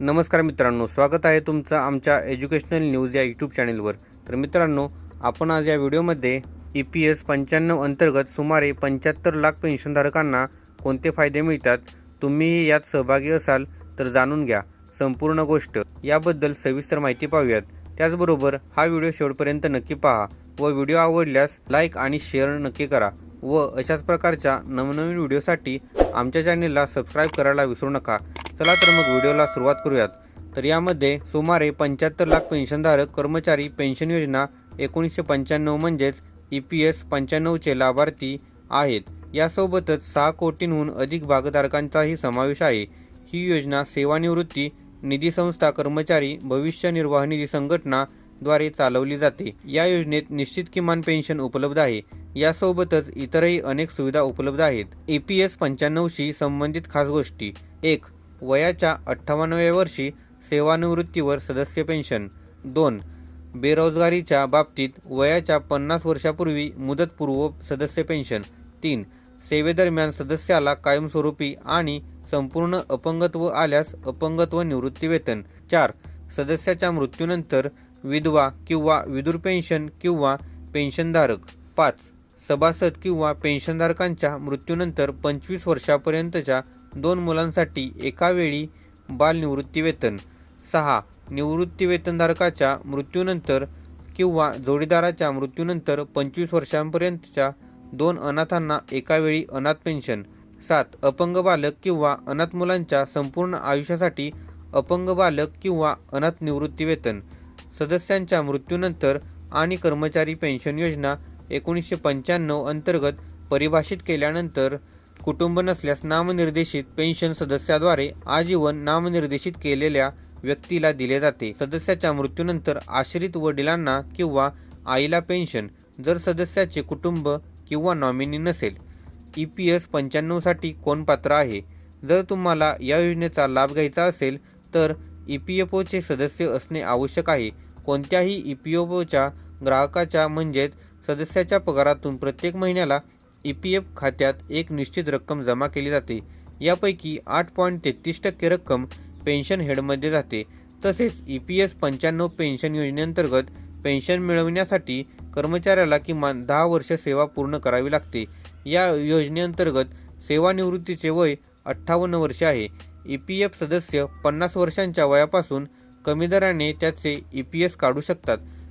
नमस्कार मित्रांनो स्वागत आहे तुमचं आमच्या एज्युकेशनल न्यूज या यूट्यूब चॅनेलवर. तर मित्रांनो आपण आज या व्हिडिओमध्ये ई पी एस पंच्याण्णव अंतर्गत सुमारे पंच्याहत्तर लाख पेन्शनधारकांना कोणते फायदे मिळतात तुम्हीही यात सहभागी असाल तर जाणून घ्या. संपूर्ण गोष्ट याबद्दल सविस्तर माहिती पाहूयात. त्याचबरोबर हा व्हिडिओ शेवटपर्यंत नक्की पहा व व्हिडिओ आवडल्यास लाईक आणि शेअर नक्की करा व अशाच प्रकारच्या नवनवीन व्हिडिओसाठी आमच्या चॅनेलला सबस्क्राईब करायला विसरू नका. चला तर मग व्हिडिओला सुरुवात करूयात. तर यामध्ये सुमारे पंच्याहत्तर लाख पेन्शनधारक कर्मचारी पेन्शन योजना एकोणीसशे पंच्याण्णव म्हणजेच ई पी एस पंच्याण्णवचे लाभार्थी आहेत. यासोबतच सहा कोटींहून अधिक भागधारकांचाही समावेश आहे. ही योजना सेवानिवृत्ती निधी संस्था कर्मचारी भविष्य निर्वाह निधी संघटना द्वारे चालवली जाते. या योजनेत निश्चित किमान पेन्शन उपलब्ध आहे. यासोबतच इतरही अनेक सुविधा उपलब्ध आहेत. ए पी एस पंच्याण्णवशी संबंधित खास गोष्टी. एक वयाच्या अठ्ठावन्नव्या वर्षी सेवानिवृत्तीवर सदस्य पेन्शन. दोन बेरोजगारीच्या बाबतीत वयाच्या पन्नास वर्षापूर्वी मुदतपूर्व सदस्य पेन्शन. तीन सेवेदरम्यान सदस्याला कायमस्वरूपी आणि संपूर्ण अपंगत्व आल्यास अपंगत्व निवृत्तीवेतन चार सदस्याच्या मृत्यूनंतर विधवा किंवा विदूर पेन्शन किंवा पेन्शनधारक. पाच सभासद किंवा पेन्शनधारकांच्या मृत्यूनंतर पंचवीस वर्षापर्यंतच्या दोन मुलांसाठी एका वेळी बालनिवृत्तीवेतन सहा निवृत्तीवेतनधारकाच्या मृत्यूनंतर किंवा जोडीदाराच्या मृत्यूनंतर पंचवीस वर्षांपर्यंतच्या दोन अनाथांना एकावेळी अनाथ पेन्शन सात अपंग बालक किंवा अनाथ मुलांच्या संपूर्ण आयुष्यासाठी अपंग बालक किंवा अनाथ निवृत्तीवेतन सदस्यांच्या मृत्यूनंतर आणि कर्मचारी पेन्शन योजना एकोणीसशे पंच्याण्णव अंतर्गत परिभाषित केल्यानंतर कुटुंब नसल्यास नामनिर्देशित पेन्शन सदस्याद्वारे आजीवन नामनिर्देशित केलेल्या व्यक्तीला दिले जाते. सदस्याच्या मृत्यूनंतर आश्रित वडिलांना किंवा आईला पेन्शन जर सदस्याचे कुटुंब किंवा नॉमिनी नसेल. ई पी एस पंच्याण्णवसाठी कोण पात्र आहे? जर तुम्हाला या योजनेचा लाभ घ्यायचा असेल तर ई पी एफ ओचे सदस्य असणे आवश्यक आहे. कोणत्याही ई पी एफ ओच्या ग्राहकाच्या म्हणजेच सदस्याच्या पगारातून प्रत्येक महिन्याला ई पी एफ खात्यात एक निश्चित रक्कम जमा केली जाते. यापैकी आठ पॉईंट तेहतीस टक्के रक्कम पेन्शन हेडमध्ये जाते. तसेच ई पी एस पंच्याण्णव पेन्शन योजनेअंतर्गत पेन्शन मिळवण्यासाठी कर्मचाऱ्याला किमान दहा वर्ष सेवा पूर्ण करावी लागते. या योजनेअंतर्गत सेवानिवृत्तीचे वय अठ्ठावन्न वर्ष आहे. ई पी एफ सदस्य पन्नास वर्षांच्या वयापासून कमी दराने त्याचे ई पी एस काढू शकतात.